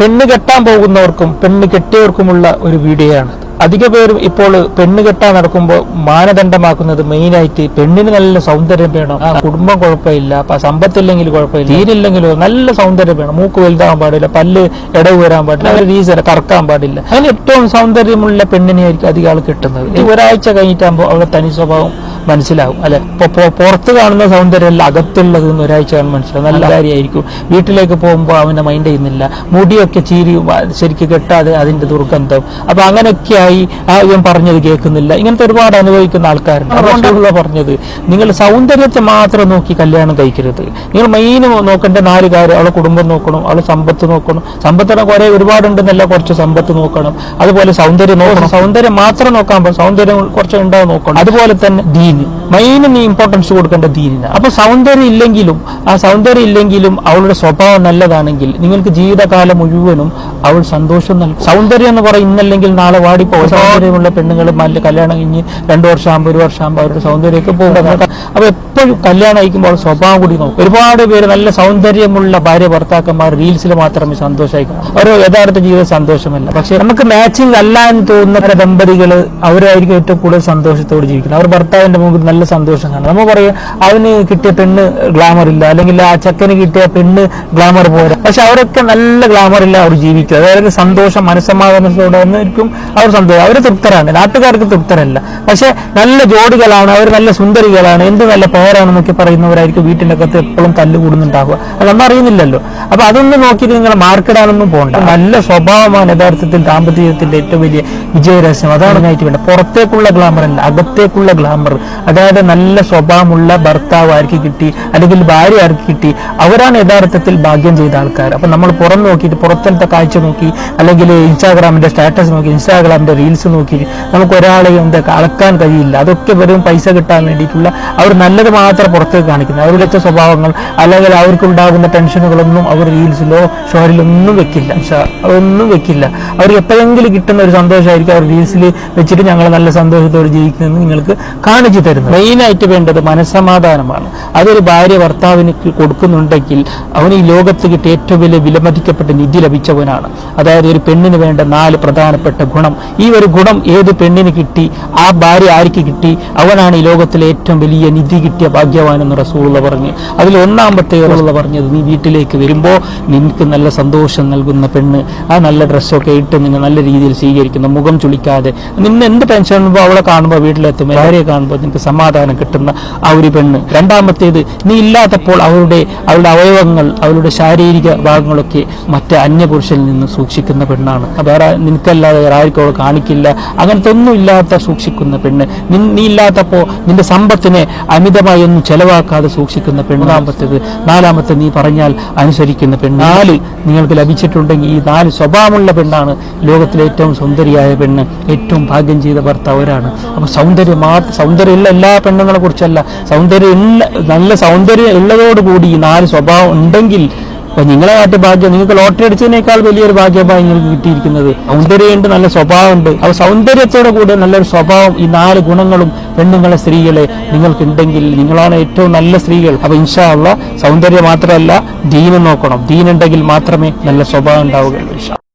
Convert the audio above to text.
പെണ്ണ് കെട്ടാൻ പോകുന്നവർക്കും പെണ്ണ് കെട്ടിയവർക്കുമുള്ള ഒരു വീഡിയോ ആണ് അധിക പേരും ഇപ്പോൾ പെണ്ണ് കെട്ടാൻ നടക്കുമ്പോൾ മാനദണ്ഡമാക്കുന്നത് മെയിനായിട്ട് പെണ്ണിന് നല്ല സൗന്ദര്യം വേണം. ആ കുടുംബം കുഴപ്പമില്ല സമ്പത്തില്ലെങ്കിൽ കുഴപ്പമില്ല തീരില്ലെങ്കിലും നല്ല സൗന്ദര്യം വേണം. മൂക്ക് വലുതാവാൻ പാടില്ല പല്ല് ഇടവ് വരാൻ പാടില്ല ഒരു റീസൺ കറക്കാൻ പാടില്ല. അതിന് ഏറ്റവും സൗന്ദര്യമുള്ള പെണ്ണിനെയായിരിക്കും അധികം ആൾ കിട്ടുന്നത്. ഒരാഴ്ച കഴിഞ്ഞിട്ടാകുമ്പോൾ അവളുടെ തനി സ്വഭാവം മനസ്സിലാവും. അല്ലെ? ഇപ്പൊ പുറത്ത് കാണുന്ന സൗന്ദര്യമല്ല അകത്തുള്ളത് എന്ന് ഒരാഴ്ച കാണുമ്പോൾ മനസ്സിലാവും. നല്ല കാര്യമായിരിക്കും. വീട്ടിലേക്ക് പോകുമ്പോൾ അവന്റെ മൈൻഡ് ചെയ്യുന്നില്ല. മുടിയൊക്കെ ചീരി ശരിക്കും കെട്ടാതെ അതിന്റെ ദുർഗന്ധം. അപ്പൊ അങ്ങനെയൊക്കെയായി ആ ഇവൻ പറഞ്ഞത് കേൾക്കുന്നില്ല. ഇങ്ങനത്തെ ഒരുപാട് അനുഭവിക്കുന്ന ആൾക്കാരുണ്ട്. പറഞ്ഞത്. നിങ്ങൾ സൗന്ദര്യത്തെ മാത്രം നോക്കി കല്യാണം കഴിക്കരുത്. നിങ്ങൾ മെയിൻ നോക്കേണ്ട നാല് കാര്യം. അവളെ കുടുംബം നോക്കണം അവളെ സമ്പത്ത് നോക്കണം. സമ്പത്തിനെ കുറെ ഒരുപാടുണ്ടെന്നല്ല കുറച്ച് സമ്പത്ത് നോക്കണം. അതുപോലെ സൗന്ദര്യം നോക്കണം. സൗന്ദര്യം മാത്രം നോക്കാൻ സൗന്ദര്യം കുറച്ച് ഉണ്ടാവും നോക്കണം. അതുപോലെ തന്നെ ദീന്. മെയിൻ നീ ഇമ്പോർട്ടൻസ് കൊടുക്കേണ്ട ദീനിന്. അപ്പൊ സൗന്ദര്യം ഇല്ലെങ്കിലും ആ സൗന്ദര്യം ഇല്ലെങ്കിലും അവളുടെ സ്വഭാവം നല്ലതാണെങ്കിൽ നിങ്ങൾക്ക് ജീവിതകാലം മുഴുവനും അവൾ സന്തോഷം നൽകും. സൗന്ദര്യം എന്ന് പറയും ഇന്നല്ലെങ്കിൽ നാളെ വാടിപ്പോ സൗന്ദര്യമുള്ള പെണ്ണുങ്ങൾ നല്ല കല്യാണം കഴിഞ്ഞ് രണ്ടു വർഷം ആകുമ്പോൾ ഒരു വർഷം ആകുമ്പോൾ അവരുടെ സൗന്ദര്യമൊക്കെ പോകും. അപ്പൊ എപ്പോഴും കല്യാണം അയക്കുമ്പോൾ സ്വഭാവം കൂടി നോക്കും. ഒരുപാട് പേര് നല്ല സൗന്ദര്യമുള്ള ഭാര്യ ഭർത്താക്കന്മാർ റീൽസിൽ മാത്രമേ സന്തോഷമായിരിക്കും അവരോ യഥാർത്ഥ ജീവിതം സന്തോഷമല്ല. പക്ഷെ നമുക്ക് മാച്ചിങ് അല്ല എന്ന് തോന്നുന്ന ദമ്പതികൾ അവരായിരിക്കും ഏറ്റവും കൂടുതൽ സന്തോഷത്തോട് ജീവിക്കുന്നത്. അവർ ഭർത്താവിന്റെ മുമ്പിൽ നല്ല സന്തോഷം കാണും. നമ്മൾ പറയും അവന് കിട്ടിയ പെണ്ണ് ഗ്ലാമർ ഇല്ല. അല്ലെങ്കിൽ ആ ചക്കന് കിട്ടിയ പെണ്ണ് ഗ്ലാമർ പോരാ. പക്ഷെ അവരൊക്കെ നല്ല ഗ്ലാമർ ഗ്ലാമറില്ല അവർ ജീവിക്കുക അതായത് സന്തോഷം മനസ്സമാധാനത്തോടെ ആയിരിക്കും അവർ സന്തോഷം. അവർ തൃപ്തരാണ്. നാട്ടുകാർക്ക് തൃപ്തരല്ല. പക്ഷെ നല്ല ജോഡികളാണ്. അവർ നല്ല സുന്ദരികളാണ്. എന്ത് നല്ല പേരാണെന്നൊക്കെ പറയുന്നവരായിരിക്കും വീട്ടിന്റെ അകത്ത് എപ്പോഴും തല്ലുകൂടുന്നുണ്ടാവുക നമ്മൾ അറിയുന്നില്ലല്ലോ. അപ്പൊ അതൊന്നും നോക്കിയിട്ട് നിങ്ങൾ മാർക്കിടാനൊന്നും പോകണ്ട നല്ല സ്വഭാവമാണ് യഥാർത്ഥത്തിൽ ദാമ്പത്യത്തിന്റെ ഏറ്റവും വലിയ വിജയരഹസ്യം. അതാണ് ഞായിട്ട് വേണ്ടത്. പുറത്തേക്കുള്ള ഗ്ലാമർ അല്ല. അകത്തേക്കുള്ള ഗ്ലാമർ അതായത് നല്ല സ്വഭാവമുള്ള ഭർത്താവ് ആർക്ക് കിട്ടി. അല്ലെങ്കിൽ ഭാര്യ ആർക്ക് കിട്ടി. അവരാണ് യഥാർത്ഥത്തിൽ ഭാഗ്യം ചെയ്ത ആൾക്കാർ. അപ്പൊ നമ്മൾ പുറം നോക്കിയിട്ട് പുറത്തത്തെ കാഴ്ച നോക്കി അല്ലെങ്കിൽ ഇൻസ്റ്റാഗ്രാമിന്റെ സ്റ്റാറ്റസ് നോക്കി ഇൻസ്റ്റാഗ്രാമിന്റെ റീൽസ് നോക്കി നമുക്ക് ഒരാളെയും എന്താ അളക്കാൻ കഴിയില്ല. അതൊക്കെ വെറും പൈസ കിട്ടാൻ വേണ്ടിയിട്ടുള്ള അവർ നല്ലത് മാത്രം പുറത്തേക്ക് കാണിക്കുന്നത്. അവരുടെ സ്വഭാവങ്ങൾ അല്ലെങ്കിൽ അവർക്കുണ്ടാകുന്ന ടെൻഷനുകളൊന്നും അവർ റീൽസിലോ ഷോറിലോ ഒന്നും വെക്കില്ല അതൊന്നും വെക്കില്ല. അവർ എപ്പോഴെങ്കിലും കിട്ടുന്ന ഒരു സന്തോഷമായിരിക്കും അവർ റീൽസിൽ വെച്ചിട്ട് ഞങ്ങൾ നല്ല സന്തോഷത്തോടെ ജീവിക്കുന്നതെന്ന് നിങ്ങൾക്ക് കാണിച്ചു തരുന്നത്. മെയിനായിട്ട് വേണ്ടത് മനസ്സമാധാനമാണ്. അതൊരു ഭാര്യ ഭർത്താവിന് കൊടുക്കുന്നുണ്ടെങ്കിൽ അവന് ഈ ലോകത്ത് കിട്ടിയ ഏറ്റവും വലിയ വിലമതിക്കപ്പെട്ട നിധി ലഭിച്ചവനാണ്. അതായത് ഒരു പെണ്ണിന് വേണ്ട നാല് പ്രധാനപ്പെട്ട ഗുണം. ഈ ഒരു ഗുണം ഏത് പെണ്ണിന് കിട്ടി? ആ ഭാര്യ ആർക്ക് കിട്ടി? അവനാണ് ഈ ലോകത്തിലെ ഏറ്റവും വലിയ നിധി കിട്ടിയ ഭാഗ്യവാൻ എന്ന് റസൂള്ള പറഞ്ഞ്. അതിൽ ഒന്നാമത്തെ ഉള്ള പറഞ്ഞത് നീ വീട്ടിലേക്ക് വരുമ്പോൾ നിനക്ക് നല്ല സന്തോഷം നൽകുന്ന പെണ്ണ് ആ നല്ല ഡ്രസ്സൊക്കെ ഇട്ട് നിന്നെ നല്ല രീതിയിൽ സ്വീകരിക്കുന്ന മുഖം ചുളിക്കാതെ. നിന്നെ എന്ത് ടെൻഷൻ അവളെ കാണുമ്പോൾ വീട്ടിലെത്തുമ്പോൾ ഭാര്യയെ കാണുമ്പോൾ നിനക്ക് സമാധാനം കിട്ടുന്ന ആ ഒരു പെണ്ണ്. രണ്ടാമത്തേത് നീ ഇല്ലാത്തപ്പോൾ അവരുടെ അവളുടെ അവയവങ്ങൾ അവളുടെ ശാരീരിക ഭാഗങ്ങളൊക്കെ മറ്റ് അന്യപുരുഷനിൽ നിന്ന് സൂക്ഷിക്കുന്ന പെണ്ണാണ്. വേറെ നിനക്കല്ലാതെ വേറെ ആർക്കും അവൾ കാണിക്കില്ല. അങ്ങനത്തെ ഒന്നും ഇല്ലാത്ത സൂക്ഷിക്കുന്ന പെണ്ണ്. നീ ഇല്ലാത്തപ്പോ നിന്റെ സമ്പത്തിനെ അമിതമായി ഒന്നും ചെലവാക്കാതെ സൂക്ഷിക്കുന്ന പെണ്ണ് നാലാമത്തെ നീ പറഞ്ഞാൽ അനുസരിക്കുന്ന പെണ്ണ്. നാല് നിങ്ങൾക്ക് ലഭിച്ചിട്ടുണ്ടെങ്കിൽ ഈ നാല് സ്വഭാവമുള്ള പെണ്ണാണ് ലോകത്തിലെ ഏറ്റവും സുന്ദരിയായ പെണ്ണ്. ഏറ്റവും ഭാഗ്യം ചെയ്ത ഭർത്താവരാണ് അപ്പൊ സൗന്ദര്യം മാത്രം സൗന്ദര്യമുള്ള എല്ലാ പെണ്ണുങ്ങളെ കുറിച്ചല്ല. സൗന്ദര്യം നല്ല സൗന്ദര്യം ഉള്ളതോടുകൂടി ഈ നാല് സ്വഭാവം ഉണ്ടെങ്കിൽ അപ്പൊ നിങ്ങളെ കാട്ടി ഭാഗ്യം നിങ്ങൾക്ക് ലോട്ടറി അടിച്ചതിനേക്കാൾ വലിയൊരു ഭാഗ്യമായി നിങ്ങൾക്ക് കിട്ടിയിരിക്കുന്നത്. സൗന്ദര്യമുണ്ട് നല്ല സ്വഭാവമുണ്ട്. അപ്പൊ സൗന്ദര്യത്തോടെ കൂടെ നല്ലൊരു സ്വഭാവം ഈ നാല് ഗുണങ്ങളും പെണ്ണുങ്ങളെ സ്ത്രീകളെ നിങ്ങൾക്ക് ഉണ്ടെങ്കിൽ നിങ്ങളാണ് ഏറ്റവും നല്ല സ്ത്രീകൾ. അപ്പൊ ഇൻഷാ സൗന്ദര്യം മാത്രമല്ല ദീനം നോക്കണം. ദീനുണ്ടെങ്കിൽ മാത്രമേ നല്ല സ്വഭാവം ഉണ്ടാവുകയുള്ളൂ